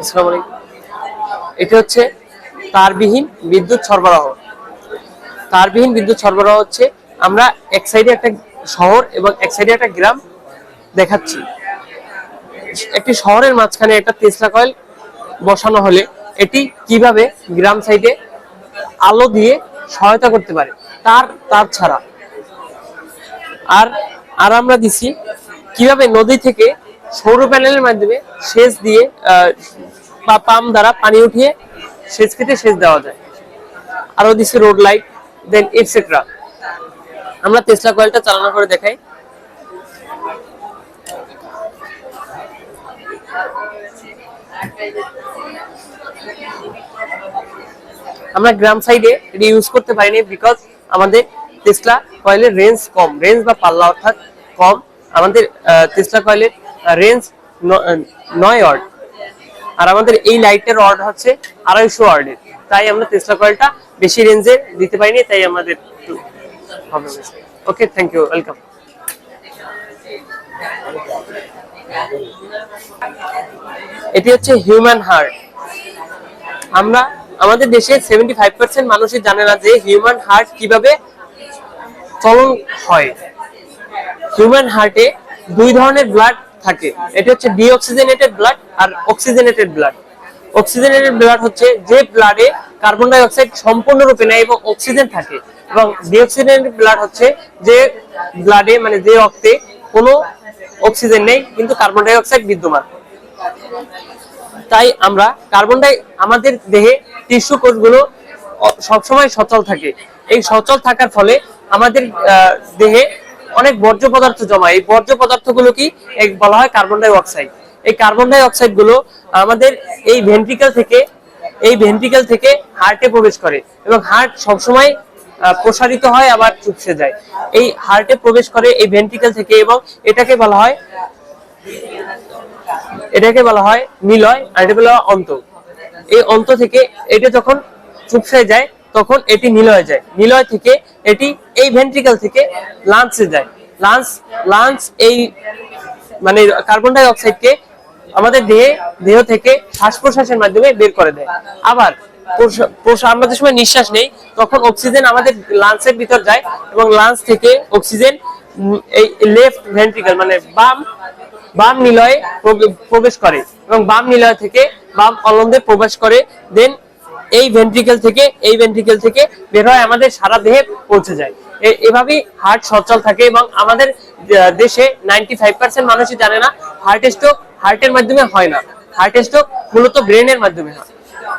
আসসালামু হচ্ছে তারবিহীন বিদ্যুৎ সরবরাহ। তারবিহীন বিদ্যুৎ সরবরাহ হচ্ছে আমরা এক সাইডে একটা শহর এবং এক সাইডে একটা গ্রাম দেখাচ্ছি। একটি শহরের মাঝখানে একটা তেসলা কয়েল বসানো হলে এটি কীভাবে গ্রাম সাইডে আলো দিয়ে সহায়তা করতে পারে তার তার ছাড়া। আর আর আমরা দিছি কীভাবে নদী থেকে সৌর প্যানেলের মাধ্যমে সেচ দিয়ে বা পাম্প দ্বারা পানি উঠিয়ে সেচ খেতে সেচ দেওয়া যায়। আরও দিছি রোড লাইট দেন এটসেট্রা আমরা তেসলা কয়েলটা চালনা করে দেখাই। আমরা গ্রাম সাইডে ইউজ করতে পারিনি বিকজ আমাদের তেসলা কয়েলের রেঞ্জ কম। রেঞ্জ বা পাল্লা অর্থাৎ কম। আমাদের টেসলা কয়েলের রেঞ্জ নয় ওয়ার্ড আর আমাদের এই লাইটের ওয়ার্ড হচ্ছে আড়াইশো ওয়ার্ডের। তাই আমরা টেসলা কয়েলটা বেশি রেঞ্জে দিতে পারিনি, তাই আমাদের ওকে থ্যাংক ইউ ওয়েলকাম এটি হচ্ছে হিউম্যান হার্ট আমরা, আমাদের দেশে সেভেন্টি ফাইভ পার্সেন্ট মানুষই জানে না যে হিউম্যান হার্ট কীভাবে চলন হয়। হিউম্যান হার্টে দুই ধরনের ব্লাড থাকে। এটা হচ্ছে ডিঅক্সিজেনেটেড ব্লাড আর অক্সিজেনেটেড ব্লাড অক্সিজেনেটেড ব্লাড হচ্ছে যে ব্লাডে কার্বন ডাই অক্সাইড সম্পূর্ণরূপে নেয় এবং অক্সিজেন থাকে। এবং ডিঅক্সিজেনেটেড ব্লাড হচ্ছে যে ব্লাডে মানে যে রক্তে কোনো অক্সিজেন নেই, কিন্তু কার্বন ডাই অক্সাইড বিদ্যমান। তাই আমরা কার্বন ডাই আমাদের দেহে টিস্যু কোষগুলো সবসময় সচল থাকে। এই সচল থাকার ফলে আমাদের দেহে অনেক বর্জ্য পদার্থ জমা। এই বর্জ্য পদার্থগুলো কি? বলা হয় কার্বন ডাই অক্সাইড এই কার্বন ডাই অক্সাইডগুলো আমাদের এই ভেন্ট্রিকেল থেকে, এই ভেন্ট্রিকেল থেকে হার্টে প্রবেশ করে এবং হার্ট সবসময় প্রসারিত হয়, আবার চুপসে যায়। এই হার্টে প্রবেশ করে এই ভেন্ট্রিকেল থেকে এবং এটাকে বলা হয়, এটাকে বলা হয় নিলয় আর এটা বলা হয় অন্ত। এই অন্ত থেকে এটা যখন চুপসে যায় তখন এটি নিলয় যায়। নিলয় থেকে এটি এই ভেন্ট্রিকেল থেকে লাঞ্চে যায়। লাঞ্চ লাঞ্চ এই মানে কার্বন ডাই অক্সাইডকে আমাদের দেহে, দেহ থেকে শ্বাস প্রশ্বাসের মাধ্যমে বের করে দেয়। আবার আমরা যে সময় নিঃশ্বাস নেই, তখন অক্সিজেন আমাদের লাঞ্চের ভিতর যায় এবং লাঞ্চ থেকে অক্সিজেন এই লেফট ভেন্ট্রিকেল মানে বাম বাম নিলয়ে প্রবেশ করে এবং বাম নিলয় থেকে বাম অলন্দে প্রবেশ করে। দেন এই ভেন্ট্রিকেল থেকে, এই ভেন্ট্রিকেল থেকে বের হয়, আমাদের সারা দেহে পৌঁছে যায়। এভাবেই হার্ট সচল থাকে এবং আমাদের দেশে নাইনটি ফাইভ পার্সেন্ট মানুষই জানে না হার্ট স্ট্রোক হার্টের মাধ্যমে হয় না। হার্ট স্ট্রোক মূলত ব্রেনের মাধ্যমে হয়।